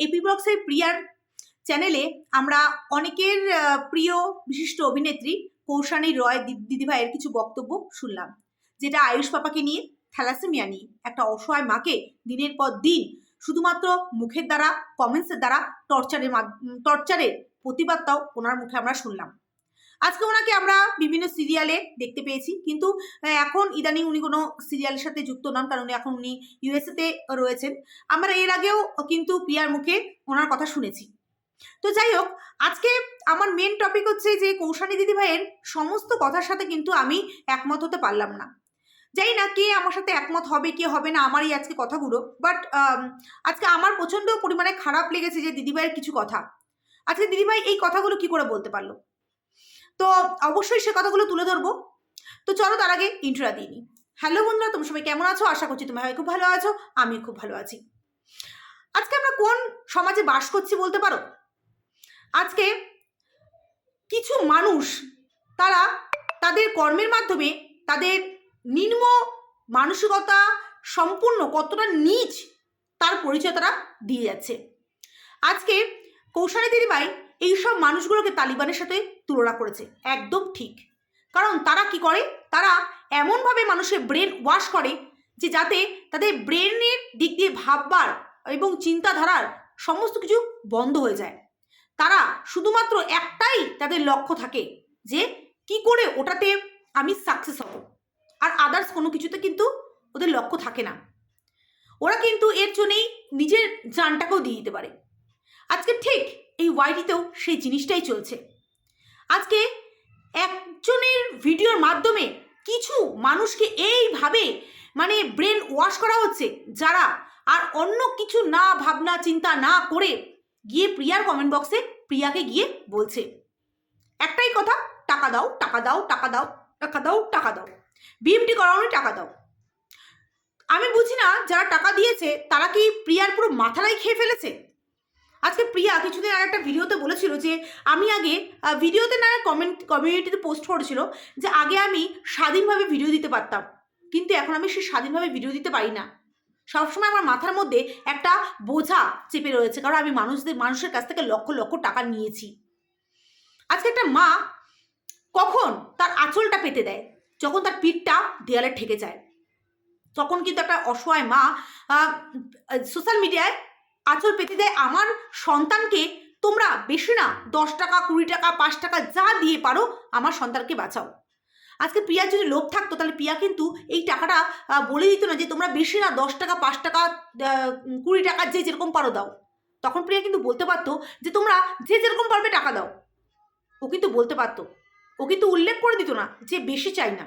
AP বক্সের প্রিয়ার চ্যানেলে আমরা অনেকের প্রিয় বিশিষ্ট অভিনেত্রী কৌশানী রয় দিদিভাইয়ের কিছু বক্তব্য শুনলাম। যেটা আয়ুষ পাপাকে নিয়ে, থ্যালাসেমিয়া নিয়ে। একটা অসহায় মাকে দিনের পর দিন শুধুমাত্র মুখের দ্বারা কমেন্টসের দ্বারা টর্চারের টর্চারের প্রতিবাদটাও ওনার মুখে আমরা শুনলাম। আজকে ওনাকে আমরা বিভিন্ন সিরিয়ালে দেখতে পেয়েছি। কিন্তু এখন ইদানিং উনি কোনো সিরিয়ালের সাথে যুক্ত নন, কারণ এখন উনি ইউএসএতে রয়েছেন। আমরা এর আগেও কিন্তু প্রিয়ার মুখে ওনার কথা শুনেছি। তো যাই হোক, আজকে আমার মেন টপিক হচ্ছে যে, কৌশানী দিদিভাইয়ের সমস্ত কথার সাথে কিন্তু আমি একমত হতে পারলাম না। যাই না কে আমার সাথে একমত হবে, কে হবে না, আমারই আজকে কথাগুলো। বাট আজকে আমার প্রচণ্ড পরিমাণে খারাপ লেগেছে যে দিদিভাইয়ের কিছু কথা। আজকে দিদিভাই এই কথাগুলো কি করে বলতে পারল? তো অবশ্যই সে কথাগুলো তুলে ধরবো। তো চলো তার আগে ইন্ট্রা দিই নিই। হ্যালো বন্ধুরা, তোমরা সবাই কেমন আছো? আশা করছি সবাই খুব ভালো আছো আমি খুব ভালো আছি। আজকে আমরা কোন সমাজে বাস করছি বলতে পারো? আজকে কিছু মানুষ, তারা তাদের কর্মের মাধ্যমে তাদের নিম্ন মানসিকতা সম্পূর্ণ কতটা নিচ তার পরিচয় তারা দিয়ে যাচ্ছে। আজকে কৌশলী দিদিভাই এইসব মানুষগুলোকে তালিবানের সাথে তুলনা করেছে। একদম ঠিক। কারণ তারা কি করে? তারা এমনভাবে মানুষের ব্রেন ওয়াশ করে যে যাতে তাদের ব্রেনের দিক দিয়ে ভাববার এবং চিন্তাধারার সমস্ত কিছু বন্ধ হয়ে যায়। তারা শুধুমাত্র একটাই তাদের লক্ষ্য থাকে যে কি করে ওটাতে আমি সাকসেস হব। আর আদার্স কোনো কিছুতে কিন্তু ওদের লক্ষ্য থাকে না। ওরা কিন্তু এর জন্যেই নিজের জানটাকেও দিয়ে দিতে পারে। আজকে ঠিক এই ওয়াইটিতেও সেই জিনিসটাই চলছে। আজকে একজনের ভিডিওর মাধ্যমে কিছু মানুষকে এইভাবে মানে ব্রেন ওয়াশ করা হচ্ছে, যারা আর অন্য কিছু না ভাবনা চিন্তা না করে গিয়ে প্রিয়ার কমেন্ট বক্সে প্রিয়াকে গিয়ে বলছে। একটাই কথা, টাকা দাও টাকা দাও টাকা দাও টাকা দাও টাকা দাও। বিএমটি করানোর টাকা দাও। আমি বুঝি না, যারা টাকা দিয়েছে, তারা কি প্রিয়ার পুরো মাথাটাই খেয়ে ফেলেছে? আজকে প্রিয়া কিছুদিন আগে একটা ভিডিওতে বলেছিল যে, আমি আগে ভিডিওতে না কমেন্ট কমিউনিটিতে পোস্ট করেছিল যে, আগে আমি স্বাধীনভাবে ভিডিও দিতে পারতাম। কিন্তু এখন আমি সে স্বাধীনভাবে ভিডিও দিতে পারি না। সবসময় আমার মাথার মধ্যে একটা বোঝা চেপে রয়েছে, কারণ আমি মানুষদের, মানুষের কাছ থেকে লক্ষ লক্ষ টাকা নিয়েছি। আজকে একটা মা কখন তার আঁচলটা পেতে দেয়? যখন তার পিঠটা দেয়ালে ঠেকে যায়। তখন কিন্তু একটা অসহায় মা সোশ্যাল মিডিয়ায় আঁচল পেতে দেয় আমার সন্তানকে তোমরা বেশি না দশ টাকা, কুড়ি টাকা, পাঁচ টাকা যা দিয়ে পারো আমার সন্তানকে বাঁচাও। আজকে প্রিয়ার যদি লোভ থাকতো তাহলে প্রিয়া কিন্তু এই টাকাটা বলে দিত না যে তোমরা বেশি না দশ টাকা, পাঁচ টাকা কুড়ি টাকা যে যেরকম পারো দাও। তখন প্রিয়া কিন্তু বলতে পারতো যে তোমরা যে যেরকম পারবে টাকা দাও। ও কিন্তু বলতে পারতো। ও কিন্তু উল্লেখ করে দিত না যে বেশি চাই না।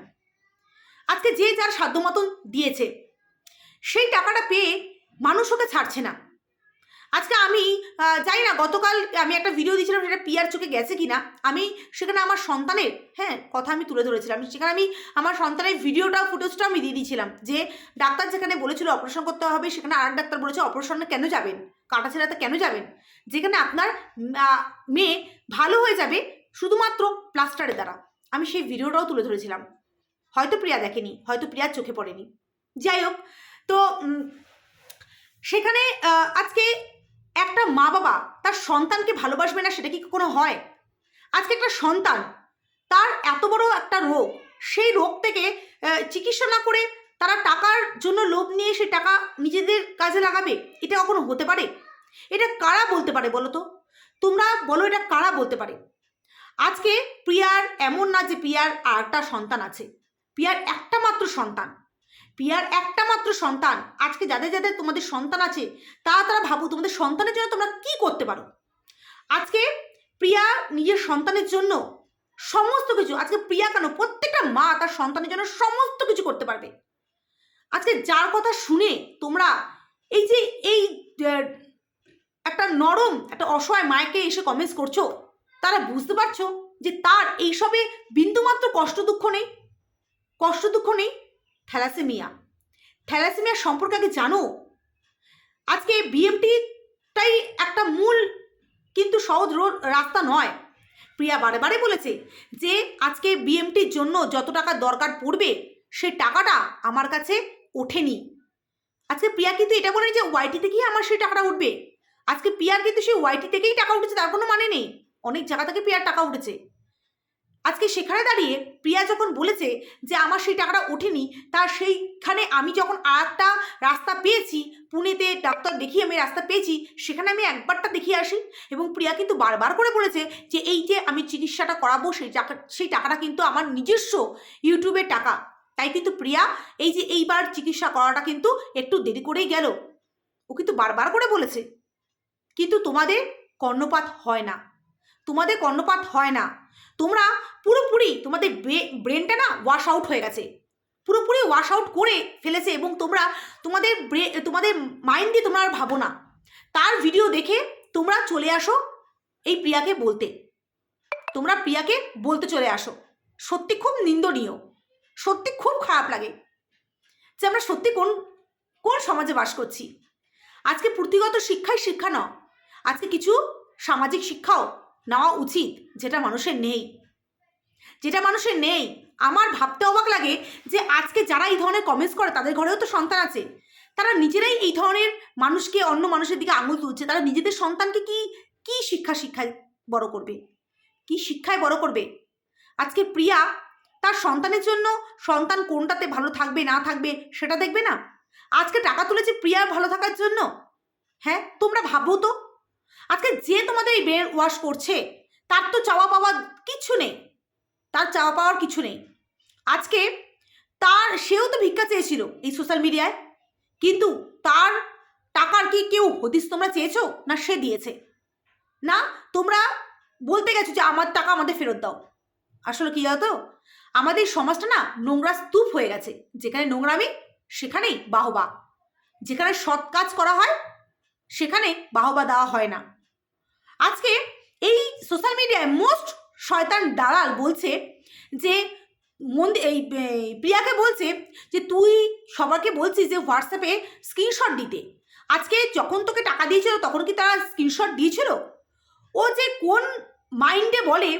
আজকে যে যার সাধ্য মতন দিয়েছে, সেই টাকাটা পেয়ে মানুষ ওকে ছাড়ছে না। আজকে আমি জানি না, গতকাল আমি একটা ভিডিও দিয়েছিলাম, সেটা পিয়ার চোখে গেছে কিনা। আমি সেখানে আমার সন্তানের হ্যাঁ কথা আমি তুলে ধরেছিলাম। সেখানে আমি আমার সন্তানের ভিডিওটা ফুটেজটা আমি দিয়ে দিয়েছিলাম যে, ডাক্তার যেখানে বলেছিল অপারেশন করতে হবে, সেখানে আর ডাক্তার বলেছে অপারেশনে কেন যাবেন? কাটা ছেড়াতে কেন যাবেন? যেখানে আপনার মেয়ে ভালো হয়ে যাবে শুধুমাত্র প্লাস্টারের দ্বারা। আমি সেই ভিডিওটাও তুলে ধরেছিলাম। হয়তো প্রিয়া দেখেনি, হয়তো প্রিয়ার চোখে পড়েনি। যাই হোক, তো সেখানে আজকে একটা মা বাবা তার সন্তানকে ভালোবাসবে না, সেটা কি কোনো হয়? আজকে একটা সন্তান, তার এত বড় একটা রোগ, সেই রোগ থেকে চিকিৎসা না করে তারা টাকার জন্য লোভ নিয়ে সেই টাকা নিজেদের কাজে লাগাবে? এটা কখনো হতে পারে? এটা কারা বলতে পারে বলো তো? তোমরা বলো এটা কারা বলতে পারে? আজকে প্রিয়ার এমন না যে প্রিয়ার আটটা সন্তান আছে। প্রিয়ার একটা মাত্র সন্তান। প্রিয়ার একটা মাত্র সন্তান। আজকে যাদের যাদের তোমাদের সন্তান আছে তা তারা ভাবো তোমাদের সন্তানের জন্য তোমরা কি করতে পারো? আজকে প্রিয়া নিজের সন্তানের জন্য সমস্ত কিছু, আজকে প্রিয়া কেন? প্রত্যেকটা মা তার সন্তানের জন্য সমস্ত কিছু করতে পারবে। আজকে যার কথা শুনে তোমরা এই যে এই একটা নরম, একটা অসহায় মায়কে এসে কমেন্টস করছ, তারা বুঝতে পারছ যে তার এইসবে বিন্দুমাত্র কষ্ট দুঃখ নেই? কষ্ট দুঃখ নেই? থ্যালাসেমিয়া। থ্যালাসেমিয়া সম্পর্কে আগে জানো? আজকে বিএমটিটাই একটা মূল কিন্তু সহজ রোড, রাস্তা নয়। প্রিয়া বারে বারে বলেছে যে, আজকে বিএমটির জন্য যত টাকা দরকার পড়বে সেই টাকাটা আমার কাছে ওঠেনি। আজকে প্রিয়া কিন্তু এটা বলে যে ওয়াইটি থেকেই আমার সেই টাকাটা উঠবে। আজকে পিয়ার কিন্তু সেই ওয়াইটি থেকেই টাকা উঠেছে, তার কোনো মানে নেই। অনেক জায়গা থেকে পিয়ার টাকা উঠেছে। আজকে সেখানে দাঁড়িয়ে প্রিয়া যখন বলেছে যে আমার সেই টাকাটা ওঠেনি, তার সেইখানে আমি যখন আর একটা রাস্তা পেয়েছি, পুনেতে ডাক্তার দেখিয়ে আমি রাস্তা পেয়েছি, সেখানে আমি একবারটা দেখিয়ে আসি। এবং প্রিয়া কিন্তু বারবার করে বলেছে যে এই যে আমি চিকিৎসাটা করাবো, সেই টাকা, সেই টাকাটা কিন্তু আমার নিজস্ব ইউটিউবের টাকা। তাই কিন্তু প্রিয়া এই যে এইবার চিকিৎসা করাটা কিন্তু একটু দেরি করেই গেল। ও কিন্তু বারবার করে বলেছে। কিন্তু তোমাদের কর্ণপাত হয় না। তোমাদের কর্ণপাত হয় না। তোমরা পুরোপুরি তোমাদের ব্রেনটা না ওয়াশ আউট হয়ে গেছে। পুরোপুরি ওয়াশ আউট করে ফেলেছে এবং তোমরা তোমাদের তোমাদের মাইন্ড দিয়ে তোমরা আর ভাবো না। তার ভিডিও দেখে তোমরা চলে আসো এই প্রিয়াকে বলতে। তোমরা প্রিয়াকে বলতে চলে আসো। সত্যি খুব নিন্দনীয়। সত্যি খুব খারাপ লাগে যে আমরা সত্যি কোন কোন সমাজে বাস করছি। আজকে পুঁথিগত শিক্ষাই শিক্ষা ন আজকে কিছু সামাজিক শিক্ষাও নেওয়া উচিত, যেটা মানুষের নেই। যেটা মানুষের নেই। আমার ভাবতে অবাক লাগে যে আজকে যারা এই ধরনের কমেন্টস করে, তাদের ঘরেও তো সন্তান আছে। তারা নিজেরাই এই ধরনের মানুষকে, অন্য মানুষের দিকে আঙুল তুলছে। তারা নিজেদের সন্তানকে কি কি শিক্ষা শিক্ষায় বড় করবে? কি শিক্ষায় বড় করবে? আজকে প্রিয়া তার সন্তানের জন্য সন্তান কোনটাতে ভালো থাকবে, না থাকবে, সেটা দেখবে না? আজকে টাকা তুলেছে প্রিয়ার ভালো থাকার জন্য? হ্যাঁ তোমরা ভাবো তো। আজকে যে তোমাদের এই ব্রেন ওয়াশ করছে, তার তো চাওয়া পাওয়া কিচ্ছু নেই। তার চাওয়া পাওয়ার কিছু নেই। আজকে তার, সেও তো ভিক্ষা চেয়েছিল এই সোশ্যাল মিডিয়ায় কিন্তু তার টাকার কি কেউ হদিস তোমরা চেয়েছো? না সে দিয়েছে। না, তোমরা বলতে গেছো যে আমার টাকা আমাদের ফেরত দাও। আসলে কি জানো আমাদের সমাজটা না নোংরা স্তূপ হয়ে গেছে। যেখানে নোংরামি, সেখানেই বাহবা। যেখানে সৎ কাজ করা হয়, সেখানে বাহবা দেওয়া হয় না। আজকে এই সোশ্যাল মিডিয়ায় মোস্ট শয়তান দালাল বলছে যে মন্দির এই প্রিয়াকে বলছে যে, তুই সবাইকে বলছিস যে হোয়াটসঅ্যাপে স্ক্রিনশট দিতে। আজকে যখন তোকে টাকা দিয়েছিল, তখন কি তারা স্ক্রিনশট দিয়েছিল? ও যে কোন মাইন্ডে বলে,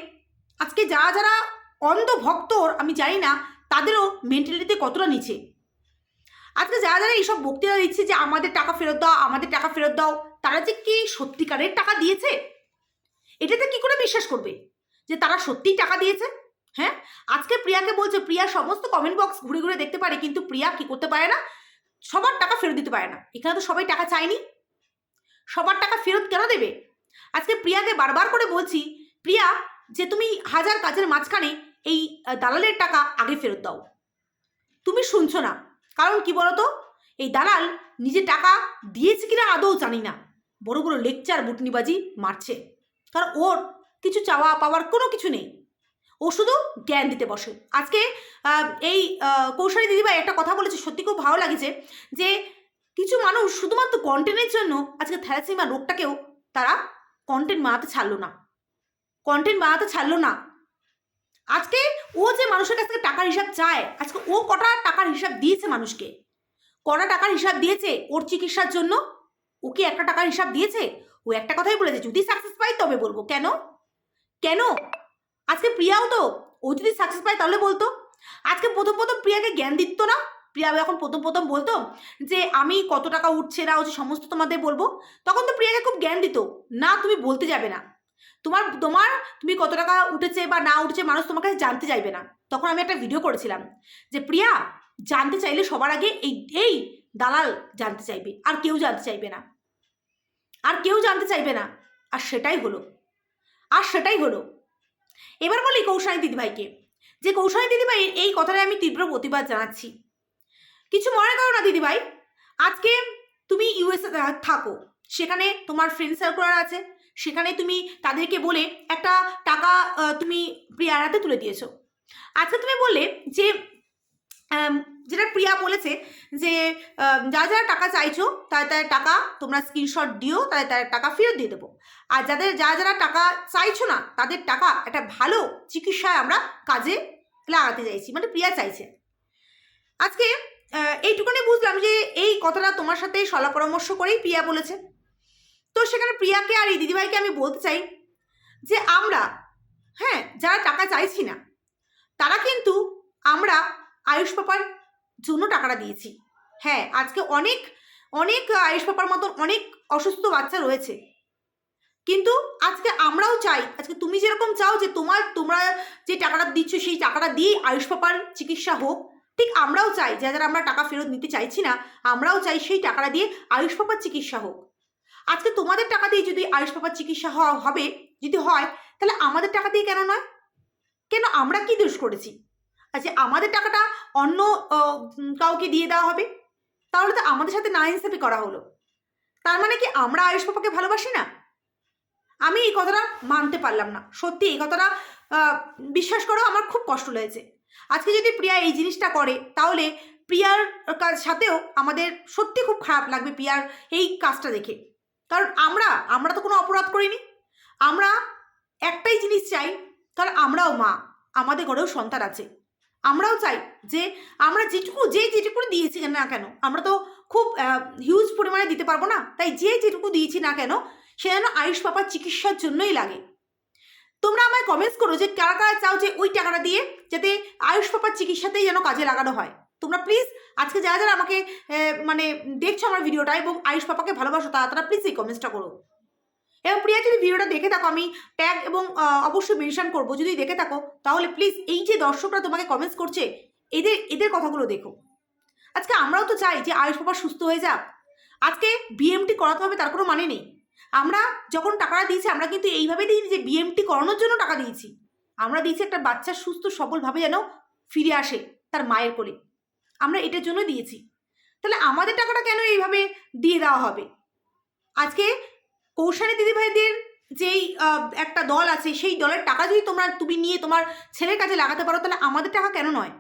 আজকে যারা যারা অন্ধ ভক্তর আমি জানি না, তাদেরও মেন্টালিটিতে কতটা নিচে? আজকে যারা যারা এইসব বক্তৃতা দিচ্ছে যে, আমাদের টাকা ফেরত দাও, আমাদের টাকা ফেরত দাও তারা যে কি সত্যিকারের টাকা দিয়েছে? এটাতে কি করে বিশ্বাস করবে? যে তারা সত্যিই টাকা দিয়েছে? হ্যাঁ? আজকে প্রিয়াকে বলছে, প্রিয়া, সমস্ত কমেন্ট বক্স ঘুরে ঘুরে দেখতে পারে, কিন্তু প্রিয়া কি করতে পারে না? সবার টাকা ফেরত দিতে পারে না। এখানে তো সবাই টাকা চায়নি। সবার টাকা ফেরত কেন দেবে? আজকে প্রিয়াকে বারবার করে বলছি, প্রিয়া, যে তুমি হাজার কাজের মাঝখানে এই দালালের টাকা আগে ফেরত দাও। তুমি শুনছো না। কারণ কি বলতো? এই দালাল নিজে টাকা দিয়েছে কিনা আদৌ জানি না। বড় বড় লেকচার বুটনিবাজি মারছে। কারণ ওর কিছু চাওয়া পাওয়ার কোনো কিছু নেই। ও শুধু জ্ঞান দিতে বসে। আজকে এই কৌশলী দিদিভাই একটা কথা বলেছে, সত্যি খুব ভালো লাগছে যে, কিছু মানুষ শুধুমাত্র কন্টেন্টের জন্য আজকে থ্যালাসিমা রোগটাকেও তারা কন্টেন্ট বানাতে ছাড়লো না। কন্টেন্ট বানাতে ছাড়লো না। আজকে ও যে মানুষের কাছ থেকে টাকার হিসাব চায়, আজকে ও কটা টাকার হিসাব দিয়েছে মানুষকে। কটা টাকার হিসাব দিয়েছে ওর চিকিৎসার জন্য? ও কি একটা টাকার হিসাব দিয়েছে? ও একটা কথাই বলেছে, যদি সাকসেস পাই তবে বলব। কেন? কেন? আজকে প্রিয়াও তো, ও যদি সাকসেস পায় তাহলে বলতো। আজকে প্রথম প্রথম প্রিয়াকে জ্ঞান দিত না। প্রিয়া যখন প্রথম প্রথম বলতো যে, আমি কত টাকা উঠছে না হচ্ছে সমস্ত তোমাদের বলব? তখন তো প্রিয়াকে খুব জ্ঞান দিত, না, তুমি বলতে যাবে না। তোমার তোমার, তুমি কত টাকা উঠেছে বা না উঠেছে মানুষ তোমার কাছে জানতে চাইবে না। তখন আমি একটা ভিডিও করেছিলাম যে, প্রিয়া, জানতে চাইলে সবার আগে এই এই দালাল জানতে চাইবে, আর কেউ জানতে চাইবে না। আর কেউ জানতে চাইবে না। আর সেটাই হলো। আর সেটাই হলো। এবার বলি কৌশানী দিদিভাইকে, যে কৌশানী দিদিভাই এই কথাটা আমি তীব্র প্রতিবাদ জানাচ্ছি। কিছু মনে করো না দিদিভাই, আজকে তুমি ইউএসএ থাকো। সেখানে তোমার ফ্রেন্ড সার্কুলার আছে। সেখানে তুমি তাদেরকে বলে একটা টাকা তুমি প্রিয়ার হাতে তুলে দিয়েছ। আজকে তুমি বললে যে যেটা প্রিয়া বলেছে যে যারা যারা টাকা চাইছো, তাদের তাদের টাকা তোমরা স্ক্রিনশট দিও, তাদের তাদের টাকা ফেরত দিয়ে দেবো। আর যাদের, যারা যারা টাকা চাইছো না, তাদের টাকা একটা ভালো চিকিৎসায় আমরা কাজে লাগাতে চাইছি মানে প্রিয়া চাইছে। আজকে এইটুকুনি বুঝলাম যে, এই কথাটা তোমার সাথে সলা পরামর্শ করেই প্রিয়া বলেছে। তো সেখানে প্রিয়াকে আর এই দিদিভাইকে আমি বলতে চাই যে, আমরা হ্যাঁ যারা টাকা চাইছি না, তারা কিন্তু আমরা আয়ুষ পাপার জন্য টাকাটা দিয়েছি। হ্যাঁ আজকে অনেক অনেক আয়ুষ পাপার মতন অনেক অসুস্থ বাচ্চা রয়েছে। কিন্তু আজকে আমরাও চাই, আজকে তুমি যেরকম চাও যে তোমার, তোমরা যে টাকাটা দিচ্ছ সেই টাকাটা দিয়ে আয়ুষ পাপার চিকিৎসা হোক, ঠিক আমরাও চাই, যারা আমরা টাকা ফেরত নিতে চাইছি না, আমরাও চাই সেই টাকাটা দিয়ে আয়ুষ পাপার চিকিৎসা হোক। আজকে তোমাদের টাকা দিয়ে যদি আয়ুষ পাপার চিকিৎসা হবে, যদি হয়, তাহলে আমাদের টাকা দিয়ে কেন নয়? কেন আমরা কি দোষ করেছি? আচ্ছা আমাদের টাকাটা অন্য কাউকে দিয়ে দেওয়া হবে, তাহলে তো আমাদের সাথে না ইনসাফি করা হলো। তার মানে কি আমরা আয়ুষ পাপাকে ভালোবাসি না? আমি এই কথাটা মানতে পারলাম না। সত্যি এই কথাটা বিশ্বাস করো আমার খুব কষ্ট লেগেছে। আজকে যদি প্রিয়া এই জিনিসটা করে, তাহলে প্রিয়ার কাজ সাথেও আমাদের সত্যি খুব খারাপ লাগবে প্রিয়ার এই কাজটা দেখে। কারণ আমরা আমরা তো কোনো অপরাধ করিনি। আমরা একটাই জিনিস চাই, কারণ আমরাও মা, আমাদের ঘরেও সন্তান আছে। আমরাও চাই যে আমরা যেটুকু, যে যেটুকু দিয়েছি না কেন, আমরা তো খুব হিউজ পরিমাণে দিতে পারব না। তাই যে যেটুকু দিয়েছি না কেন, সে যেন আয়ুষ পাপার চিকিৎসার জন্যই লাগে। তোমরা আমায় কমেন্টস করো যে কারা কারা চাও যে ওই টাকাটা দিয়ে যাতে আয়ুষ পাপার চিকিৎসাতেই যেন কাজে লাগানো হয়। তোমরা প্লিজ আজকে যারা যারা আমাকে মানে দেখছ আমার ভিডিওটা এবং আয়ুষ পাপাকে ভালোবাসো, তারা তারা প্লিজ এই কমেন্টসটা করো। এবং প্রিয়া, যদি ভিডিওটা দেখে থাকো, আমি ট্যাগ এবং অবশ্যই মেনশন করব। যদি দেখে থাকো, তাহলে প্লিজ এই যে দর্শকরা তোমাকে কমেন্টস করছে, এদের এদের কথাগুলো দেখো। আজকে আমরাও তো চাই যে আয়ুষ বাবা সুস্থ হয়ে যাক। আজকে বিএমটি করাতে হবে, তার কোনো মানে নেই। আমরা যখন টাকাটা দিয়েছি, আমরা কিন্তু এইভাবে দিইনি যে বিএমটি করানোর জন্য টাকা দিয়েছি। আমরা দিয়েছি একটা বাচ্চা সুস্থ, সবলভাবে যেন ফিরে আসে তার মায়ের কোলে। আমরা এটার জন্য দিয়েছি। তাহলে আমাদের টাকাটা কেন এইভাবে দিয়ে দেওয়া হবে? আজকে কৌশানী দিদিভাইদের যেই একটা দল আছে, সেই দলের টাকা যদি তোমরা, তুমি নিয়ে তোমার ছেলের কাছে লাগাতে পারো, তাহলে আমাদের টাকা কেন নয়?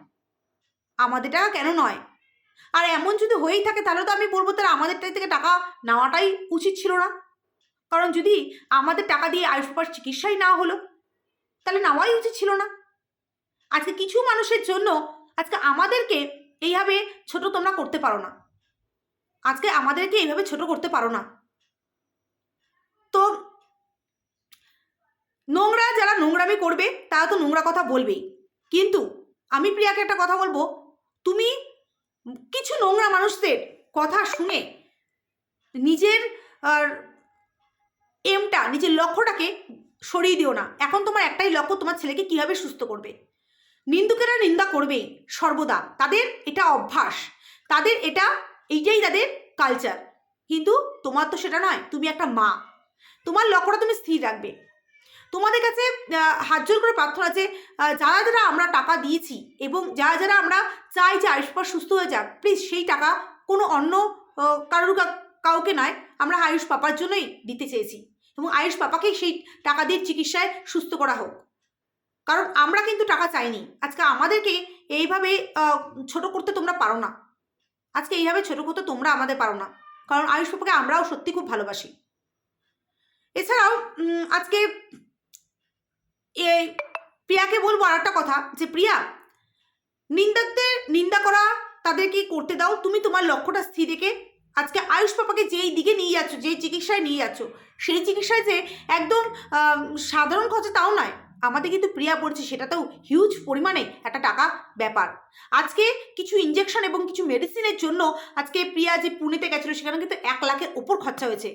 আমাদের টাকা কেন নয়? আর এমন যদি হয়েই থাকে, তাহলে তো আমি বলব, তাহলে আমাদের থেকে টাকা নেওয়াটাই উচিত ছিল না। কারণ যদি আমাদের টাকা দিয়ে আয়ুষ চিকিৎসাই না হলো, তাহলে নেওয়াই উচিত ছিল না। আজকে কিছু মানুষের জন্য, আজকে আমাদেরকে এইভাবে ছোট তোমরা করতে পারো না। আজকে আমাদেরকে এইভাবে ছোট করতে পারো না তো নোংরা, যারা নোংরামি করবে, তারা তো নোংরা কথা বলবেই। কিন্তু আমি প্রিয়াকে একটা কথা বলব, তুমি কিছু নোংরা মানুষদের কথা শুনে নিজের, আর এমটা নিজের লক্ষ্যটাকে সরিয়ে দিও না। এখন তোমার একটাই লক্ষ্য, তোমার ছেলেকে কীভাবে সুস্থ করবে? নিন্দুকেরা নিন্দা করবেই সর্বদা। তাদের এটা অভ্যাস। তাদের এটা, এইটাই তাদের কালচার কিন্তু তোমার তো সেটা নয়, তুমি একটা মা। তোমার লক্ষ্যটা তুমি স্থির রাখবে। তোমাদের কাছে হাত জোর করে প্রার্থনা যে যারা যারা আমরা টাকা দিয়েছি এবং যারা যারা আমরা চাই যে আয়ুষ পাপা সুস্থ হয়ে যাক প্লিজ সেই টাকা কোনো অন্য কারোর কাউকে নয়, আমরা আয়ুষ পাপার জন্যই দিতে চেয়েছি এবং আয়ুষ পাপাকেই সেই টাকা দিয়ে চিকিৎসায় সুস্থ করা হোক। কারণ আমরা কিন্তু টাকা চাইনি। আজকে আমাদেরকে এইভাবে ছোট করতে তোমরা পারো না। আজকে এইভাবে ছোট করতে তোমরা আমাদের পারো না। কারণ আয়ুষ পাপাকে আমরাও সত্যি খুব ভালোবাসি। এছাড়াও আজকে এই প্রিয়াকে বলব আর একটা কথা, যে প্রিয়া, নিন্দাদের নিন্দা করা তাদেরকে করতে দাও? তুমি তোমার লক্ষ্যটা স্থির রেখে আজকে আয়ুষ পাপাকে যেই দিকে নিয়ে যাচ্ছ, যেই চিকিৎসায় নিয়ে যাচ্ছ, সেই চিকিৎসায় যে একদম সাধারণ খরচা তাও নয়, আমাদের কিন্তু প্রিয়া পড়ছে সেটাতেও হিউজ পরিমাণে একটা টাকা ব্যাপার। আজকে কিছু ইঞ্জেকশন এবং কিছু মেডিসিনের জন্য আজকে প্রিয়া যে পুনেতে গেছিল, সেখানে কিন্তু এক লাখের ওপর খরচা হয়েছে।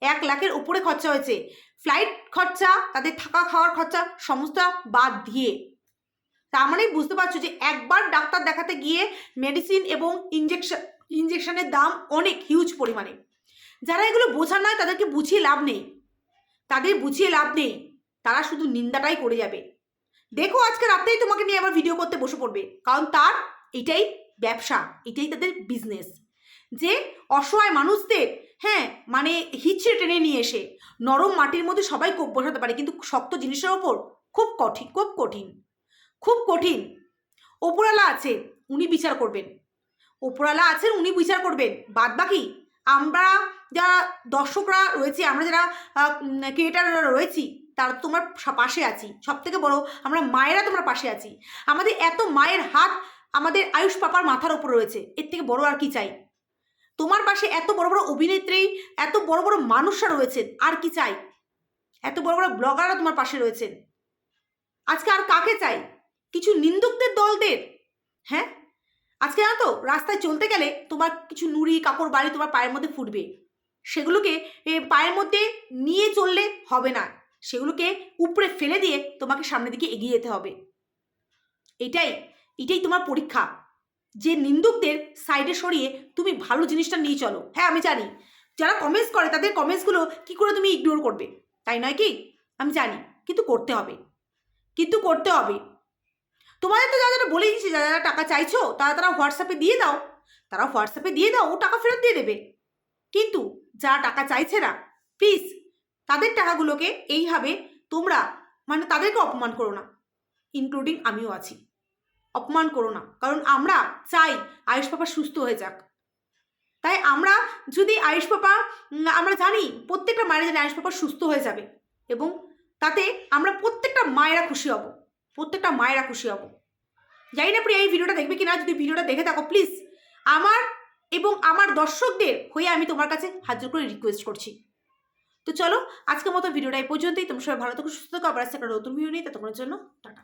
এক লাখের উপরে খরচা হয়েছে। ফ্লাইট খরচা, তাদের থাকা খাওয়ার খরচা, সমস্ত বাদ দিয়ে। তার মানে বুঝতে পারছ যে একবার ডাক্তার দেখাতে গিয়ে মেডিসিন এবং ইঞ্জেকশন ইঞ্জেকশনের দাম অনেক হিউজ পরিমাণে। যারা এগুলো বোঝা নয়, তাদেরকে বুঝিয়ে লাভ নেই। তাদের বুঝিয়ে লাভ নেই। তারা শুধু নিন্দাটাই করে যাবে। দেখো, আজকে রাতেই তোমাকে নিয়ে আবার ভিডিও করতে বসে পড়বে। কারণ তার এটাই ব্যবসা, এটাই তাদের বিজনেস যে অসহায় মানুষদের হ্যাঁ মানে হিচড়ে টেনে নিয়ে এসে। নরম মাটির মধ্যে সবাই কোপ বসাতে পারে, কিন্তু শক্ত জিনিসের ওপর খুব কঠিন খুব কঠিন। খুব কঠিন। ওপরালা আছে, উনি বিচার করবেন। ওপরালা আছেন, উনি বিচার করবেন। বাদ বাকি আমরা যারা দর্শকরা রয়েছি, আমরা যারা ক্রিয়েটাররা রয়েছি, তারা তোমার পাশে আছি। সব থেকে বড়, আমরা মায়েরা তোমার পাশে আছি। আমাদের এত মায়ের হাত আমাদের আয়ুষ পাপার মাথার ওপর রয়েছে, এর থেকে বড় আর কি চাই? তোমার পাশে এত বড় বড় অভিনেত্রী, এত বড় বড় মানুষরা রয়েছেন, আর কি চাই? এত বড় বড় ব্লগাররা তোমার পাশে রয়েছেন। আজকে আর কাকে চাই? কিছু নিন্দুকদের দলদের? হ্যাঁ? আজকে জানো তো, রাস্তায় চলতে গেলে তোমার কিছু নুড়ি, কাপড়, বাড়ি তোমার পায়ের মধ্যে ফুটবে। সেগুলোকে পায়ের মধ্যে নিয়ে চললে হবে না। সেগুলোকে উপরে ফেলে দিয়ে তোমাকে সামনের দিকে এগিয়ে যেতে হবে। এটাই এটাই তোমার পরীক্ষা। যে নিন্দুকদের সাইডে সরিয়ে তুমি ভালো জিনিসটা নিয়ে চলো। হ্যাঁ আমি জানি। যারা কমেন্টস করে, তাদের কমেন্টসগুলো কি করে তুমি ইগনোর করবে? তাই নয় কি? আমি জানি। কিন্তু করতে হবে। কিন্তু করতে হবে। তোমাদের তো যারা যারা বলে দিচ্ছি যারা যারা টাকা চাইছো, তারা তারা হোয়াটসঅ্যাপে দিয়ে দাও। তারা হোয়াটসঅ্যাপে দিয়ে দাও ও টাকা ফেরত দিয়ে দেবে। কিন্তু যারা টাকা চাইছে না প্লিজ তাদের টাকাগুলোকে এইভাবে তোমরা মানে তাদেরকে অপমান করো না। ইনক্লুডিং আমিও আছি। অপমান করো না। কারণ আমরা চাই আয়ুষ পাপা সুস্থ হয়ে যাক। তাই আমরা যদি আয়ুষ পাপা আমরা জানি প্রত্যেকটা মায়েরা জানি আয়ুষ পাপা সুস্থ হয়ে যাবে এবং তাতে আমরা প্রত্যেকটা মায়েরা খুশি হব। প্রত্যেকটা মায়েরা খুশি হব। জানি না প্রিয়া, এই ভিডিওটা দেখবে কিনা? যদি ভিডিওটা দেখে থাকো প্লিজ আমার এবং আমার দর্শকদের হয়ে আমি তোমার কাছে হাজির করে রিকোয়েস্ট করছি। তো চলো, আজকের মতো ভিডিওটা এই পর্যন্তই। তোমরা সবাই ভালো থাকো, সুস্থ থাকো। আবার একটা নতুন ভিডিও নিয়ে। তোমার জন্য, টাটা।